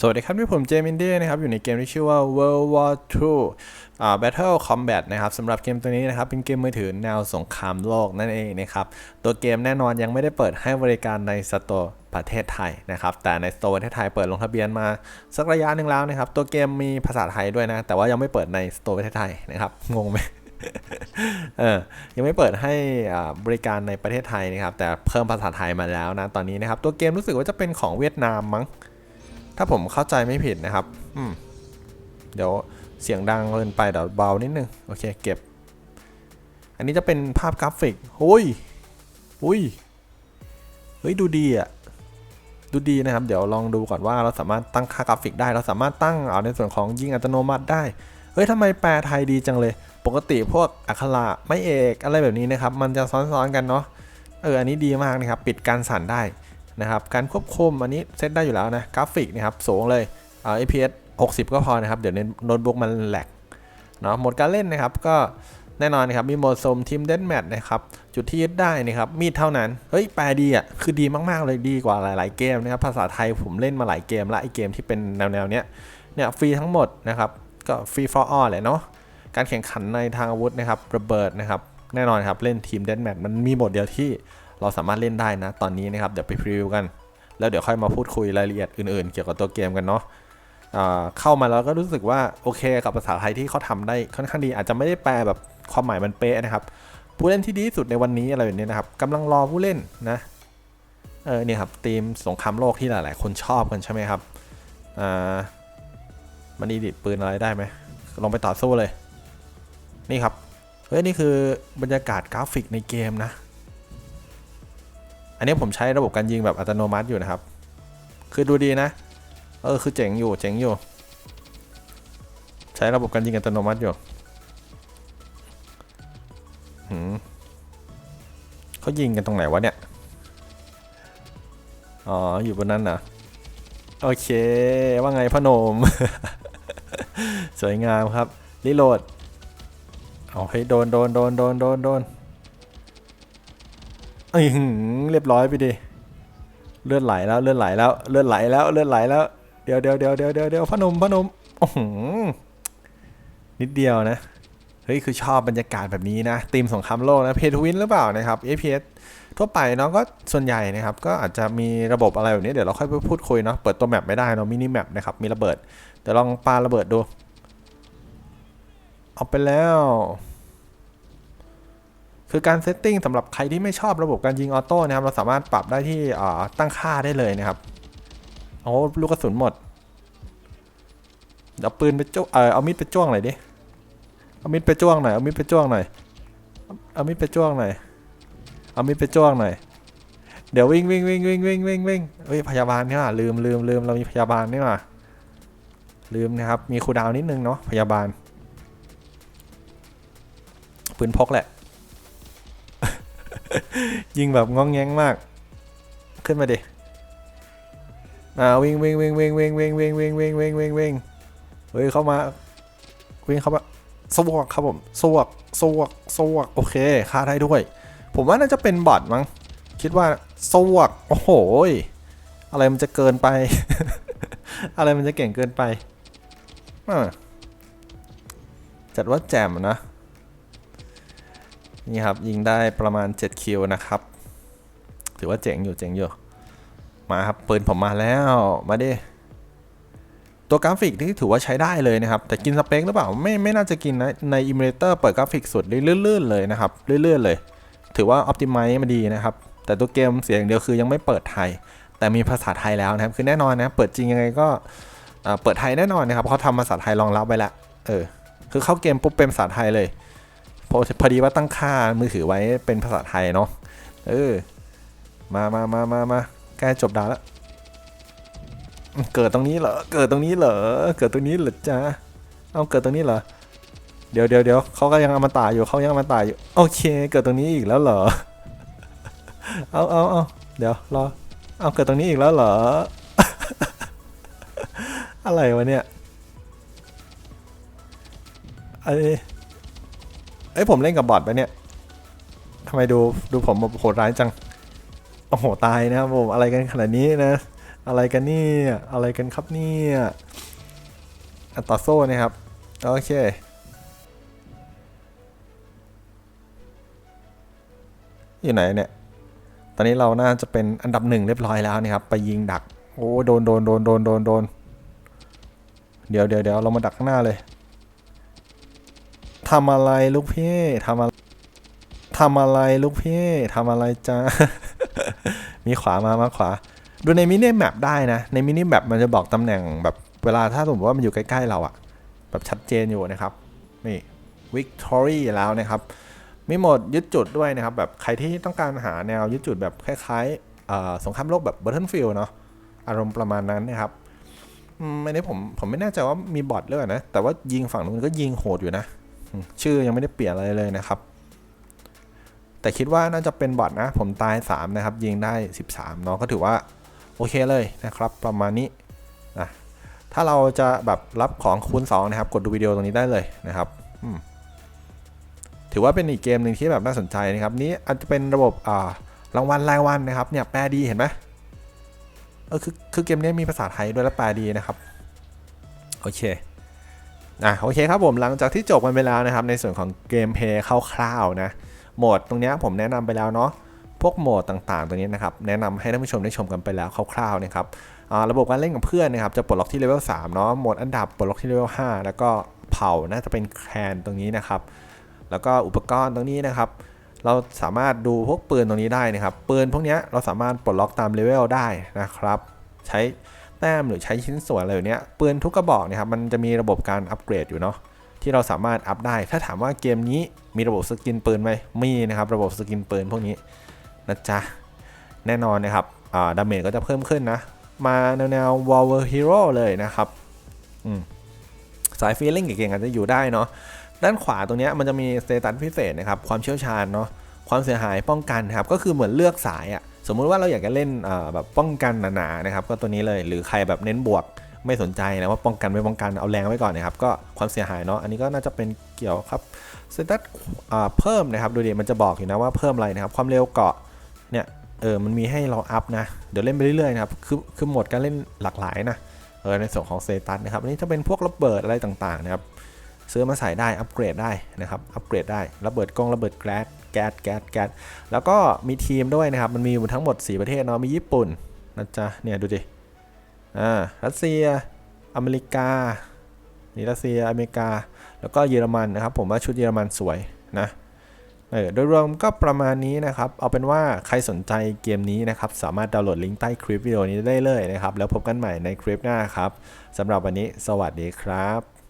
สวัสดีครับที่ผมเจมินเดียนะครับ อยู่ในเกมที่ชื่อว่า World War II อ่า Battle Combat นะครับสำหรับเกมตัวนี้นะครับ เป็นเกมมือถือแนวสงครามโลกนั่นเองนะครับ ตัวเกมแน่นอนยังไม่ได้เปิดให้บริการในสตร์ประเทศไทยนะครับ แต่ในสโตร์ประเทศไทยเปิดลงทะเบียนมาสักระยะหนึ่งแล้วนะครับ ตัวเกมมีภาษาไทยด้วยนะ แต่ว่ายังไม่เปิดในสโตร์ประเทศไทยนะครับงงไหมเออยังไม่เปิดให้บริการในประเทศไทยนะครับ แต่เพิ่มภาษาไทยมาแล้วนะตอนนี้นะครับ ตัวเกมรู้สึกว่าจะเป็นของเวียดนามมั้ง ถ้าผมเข้าใจไม่ผิดนะครับ อืม เดี๋ยวเสียงดังเกินไปเดี๋ยวเบานิดนึง โอเค เก็บ อันนี้จะเป็นภาพกราฟิกหุยหุยเฮ้ย ดูดีอะดูดีนะครับ เดี๋ยวลองดูก่อนว่าเราสามารถตั้งค่ากราฟิกได้ เราสามารถตั้งเอาในส่วนของยิงอัตโนมัติได้ เฮ้ยทำไมแปลไทยดีจังเลย ปกติพวกอักขระไม่เอกอะไรแบบนี้นะครับ มันจะซ้อนๆกันเนาะ เออ อันนี้ดีมากนะครับ ปิดการสั่นได้ นะครับการควบคุมอันนี้เซตได้อยู่แล้วนะกราฟิกนะครับสูงเลยเอา APS 60 ก็พอนะครับ เดี๋ยวในโน้ตบุ๊กมันแหลกเนาะโหมดการเล่นนะครับก็แน่นอนนะครับมีโหมดสมทีมเดนแมทนะครับจุดที่ยึดได้นะครับมีดเท่านั้น เฮ้ยแปลดีอะคือดีมากๆเลยดีกว่าหลาย ๆ เกมนะครับภาษาไทยผมเล่นมาหลายเกมและไอเกมที่เป็นแนวๆเนี้ยเนี่ยฟรีทั้งหมดนะครับก็ฟรี for all แหละเนาะการแข่งขันในทางอาวุธนะครับระเบิดนะครับแน่นอนครับเล่นทีมเดนแมทมันมีโหมดเดียวที่ เราสามารถเล่นได้นะ ตอนนี้นะครับเดี๋ยวไปพรีวิวกัน แล้วเดี๋ยวค่อยมาพูดคุยรายละเอียดอื่นๆ เกี่ยวกับตัวเกมกันเนาะเข้ามาแล้วก็รู้สึกว่าโอเคกับภาษาไทยที่เขาทำได้ค่อนข้างดี อาจจะไม่ได้แปลแบบความหมายมันเป๊ะนะครับ ผู้เล่นที่ดีที่สุดในวันนี้อะไรแบบนี้นะครับกำลังรอผู้เล่นนะเออเนี่ยครับทีมสงครามโลกที่หลาย ๆ คนชอบกันใช่ไหมครับอ่ามันดีดิดปืนอะไรได้ไหมลองไปต่อสู้เลย นี่ครับเฮ้ยนี่คือบรรยากาศกราฟิกในเกมนะ อันนี้ผมใช้ระบบการยิงแบบอัตโนมัติอยู่นะครับ คือดูดีนะ เออคือเจ๋งอยู่เจ๋งอยู่ ใช้ระบบการยิงอัตโนมัติอยู่หืมเขายิงกันตรงไหนวะเนี่ย อ๋อ อยู่บนนั้นนะโอเค ว่าไงพอหนม สวยงามครับรีโหลดเอาให้ยโดนโดนโดนโดนโดนโดน เอ้ยเรียบร้อยไปดิเลือดไหลแล้วเลือดไหลแล้วเลือดไหลแล้วเลือดไหลแล้วเดี๋ยวเดี๋ยวเดี๋ยวเดี๋ยวเดี๋ยวเดี๋ยวพนมพนมโอ้โหนิดเดียวนะเฮ้ยคือชอบบรรยากาศแบบนี้นะทีมสงครามโลกนะเพทวินหรือเปล่านะครับ APS ทั่วไปเนาะก็ส่วนใหญ่นะครับ ก็อาจจะมีระบบอะไรแบบนี้เดี๋ยวเราค่อยไปพูดคุยเนาะเปิดตัวแมปไม่ได้เนาะมินิแมปนะครับมีระเบิดเดี๋ยวลองปาระเบิดดู เอาไปแล้ว คือการเซตติ้งสำหรับใครที่ไม่ชอบระบบการยิงออโต้นะครับ เราสามารถปรับได้ที่ตั้งค่าได้เลยนะครับโอ้ลูกกระสุนหมดเดี๋ยวปืนไปจ้วงเออเอามีดไปจ้วงหน่อยดิ เอามีดไปจ้วงหน่อย เอามีดไปจ้วงหน่อย เอามีดไปจ้วงหน่อย เอามีดไปจ้วงหน่อย เดี๋ยววิ่งวิ่งวิ่งวิ่งวิ่งวิ่งวิ่งเฮ้ยพยาบาลนี่ว่าลืมลืมลืมเรามีพยาบาลนี่ว่าลืมนะครับ มีคูดาวนิดนึงเนาะพยาบาลปืนพกแหละ ยิงแบบงองแงงมาก ขึ้นมาดิอ่าวิ่งวิ่งวิ่งวิ่งวิ่งวิ่งวิ่งวิ่งวิ่งวิ่งวิ่งวิ่งเฮ้ยเข้ามาวิ่งเข้ามาสวกครับผมสวกสวกสวกโอเคฆ่าได้ด้วย ผมว่าน่าจะเป็นบอทมั้งคิดว่าสวกโอ้โหอะไรมันจะเกินไป อะไรมันจะเก่งเกินไปอจัดว่าแจ่มนะ นี่ครับ ยิงได้ประมาณ 7 คิวนะครับ ถือว่าเจ๋งอยู่เจ๋งอยู่ มาครับปืนผมมาแล้ว มาดิ ตัวกราฟิกที่ถือว่าใช้ได้เลยนะครับ แต่กินสเปคหรือเปล่า ไม่ไม่น่าจะกินนะ ในอิมเลเตอร์เปิดกราฟิกสุดลื่นๆเลยนะครับลื่นๆเลย ถือว่าออ t ติไม e มาดีนะครับ แต่ตัวเกมเสียอย่างเดียวคือยังไม่เปิดไทย แต่มีภาษาไทยแล้วนะครับ คือแน่นอนนะ เปิดจริงยังไงก็เปิดไทยแน่นอนนะครับเขาทำภาษาไทยรองรับไว้แล้ว เออ คือเข้าเกมปุ๊บเป็นภาษาไทยเลย พอพอดีว่าตั้งค่ามือถือไว้เป็นภาษาไทยเนาะเออ มามามามามาใกล้จบดาวแล้ว เกิดตรงนี้เหรอ เกิดตรงนี้เหรอ เกิดตรงนี้เหรอจ๊ะเอาเกิดตรงนี้เหรอ เดี๋ยวเดี๋ยวเดี๋ยวเขาก็ยังอมตะอยู่เขายังอมตะอยู่ โอเค เกิดตรงนี้อีกแล้วเหรอ เอาเอาเอาเดี๋ยวรอ เอาเกิดตรงนี้อีกแล้วเหรอ อะไรวะเนี่ยไอ้ เอ้ยผมเล่นกับบอทไปเนี่ยทำไมดูดูผมโหดร้ายจัง โอ้โหตายนะครับผมอะไรกันขนาดนี้นะ อะไรกันนี่อะไรกันครับเนี่ยอัตโซ่นะครับ โอเคอยู่ไหนเนี่ย ตอนนี้เราน่าจะเป็นอันดับหนึ่งเรียบร้อยแล้วนะครับ ไปยิงดัก โอ้โดนโดนโดนโดนโดนโดน เดี๋ยวเดี๋ยวเดี๋ยวเรามาดักข้างหน้าเลย ทำอะไรลูกพี่ทำอะไรทำอะไรลูกพี่ทำอะไรจ้า มีขวามามาขวา ดูในมินิแมปได้นะ ในมินิแมปมันจะบอกตำแหน่งแบบเวลาถ้าสมมติว่ามันอยู่ใกล้ๆเราอะแบบชัดเจนอยู่นะครับ นี่ Victory แล้วนะครับ มีโหมดยึดจุดด้วยนะครับ แบบใครที่ต้องการหาแนวยึดจุดแบบคล้ายๆสงครามโลกแบบ Battlefield เนาะอารมณ์ประมาณนั้นนะครับอืมอันนี้ผมผมไม่แน่ใจว่ามีบอทหรือเปล่านะ แต่ว่ายิงฝั่งนู้นก็ยิงโหดอยู่นะ ชื่อยังไม่ได้เปลี่ยนอะไรเลยนะครับ แต่คิดว่าน่าจะเป็นบอทนะ ผมตาย 3 นะครับ ยิงได้ 13เนาะก็ถือว่า โอเคเลยนะครับ ประมาณนี้นะถ้าเราจะแบบรับของคูณ 2 นะครับ กดดูวิดีโอตรงนี้ได้เลยนะครับถือว่าเป็นอีกเกมหนึ่งที่แบบน่าสนใจนะครับ นี้อาจจะเป็นระบบอ่ารางวัลรายวันนะครับ เนี่ยแปลดีเห็นไหมเออคือคือเกมนี้มีภาษาไทยด้วยและแปลดีนะครับ โอเค อะโอเคครับผมหลังจากที่จบกันไปแล้วนะครับ ในส่วนของเกมเพลย์คร่าวๆนะโหมดตรงนี้ผมแนะนำไปแล้วเนาะพวกโหมดต่างๆตรงนี้นะครับ แนะนำให้ท่านผู้ชมได้ชมกันไปแล้วคร่าวๆนะครับระบบการเล่นกับเพื่อนนะครับจะปลดล็อกที่เลเวล3เนาะโหมดอันดับปลดล็อกที่เลเวล5แล้วก็เผ่าน่าจะเป็นแคนตรงนี้นะครับ แล้วก็อุปกรณ์ตรงนี้นะครับ เราสามารถดูพวกปืนตรงนี้ได้นะครับปืนพวกนี้เราสามารถปลดล็อกตามเลเวลได้นะครับ ใช้ แต้มหรือใช้ชิ้นส่วนอะไรแบบเนี้ยปืนทุกกระบอกเนะครับมันจะมีระบบการอัปเกรดอยู่เนาะที่เราสามารถอัพได้ ถ้าถามว่าเกมนี้มีระบบสกินปืนไหมมีนะครับระบบสกินปืนพวกนี้นะจ๊ะแน่นอนนะครับอ่าดาเมจก็จะเพิ่มขึ้นนะ มาแนวแนว w a r w a r Hero เลยนะครับอืมสายฟีลลิ่งเก่งๆอาจจะอยู่ได้เนาะด้านขวาตรงเนี้ยมันจะมีสเตตัสพิเศษนะครับความเชี่ยวชาญเนาะความเสียหายป้องกันครับก็คือเหมือนเลือกสายอะ สมมุติว่าเราอยากจะเล่นแบบป้องกันหนาๆนะครับก็ตัวนี้เลยหรือใครแบบเน้นบวกไม่สนใจนะว่าป้องกันไม่ป้องกันเอาแรงไว้ก่อนนะครับก็ความเสียหายเนาะอันนี้ก็น่าจะเป็นเกี่ยวครับสเตตัสเพิ่มนะครับดูดิมันจะบอกอยู่นะว่าเพิ่มอะไรนะครับความเร็วเกาะเนี่ยเออมันมีให้เราอัพนะเดี๋ยวเล่นไปเรื่อยๆนะครับคือคือหมดการเล่นหลากหลายนะเออในส่วนของสเตตัสนะครับอันนี้จะเป็นพวกระเบิดอะไรต่างๆนะครับ ซื้อมาใส่ได้อัปเกรดได้นะครับอัปเกรดได้ระเบิดกล้องระเบิดแก๊สแก๊สแก๊สแก๊สแล้วก็มีทีมด้วยนะครับ มันมีอยู่ทั้งหมด 4 ประเทศเนาะมีญี่ปุ่นนะจ๊ะเนี่ยดูดิอ่ารัสเซียอเมริกานี่รัสเซียอเมริกา แล้วก็เยอรมันนะครับ ผมว่าชุดเยอรมันสวยนะเออโดยรวมก็ประมาณนี้นะครับ เอาเป็นว่าใครสนใจเกมนี้นะครับ สามารถดาวน์โหลดลิงก์ใต้คลิปวิดีโอนี้ได้เลยนะครับ แล้วพบกันใหม่ในคลิปหน้าครับสำหรับวันนี้ สวัสดีครับ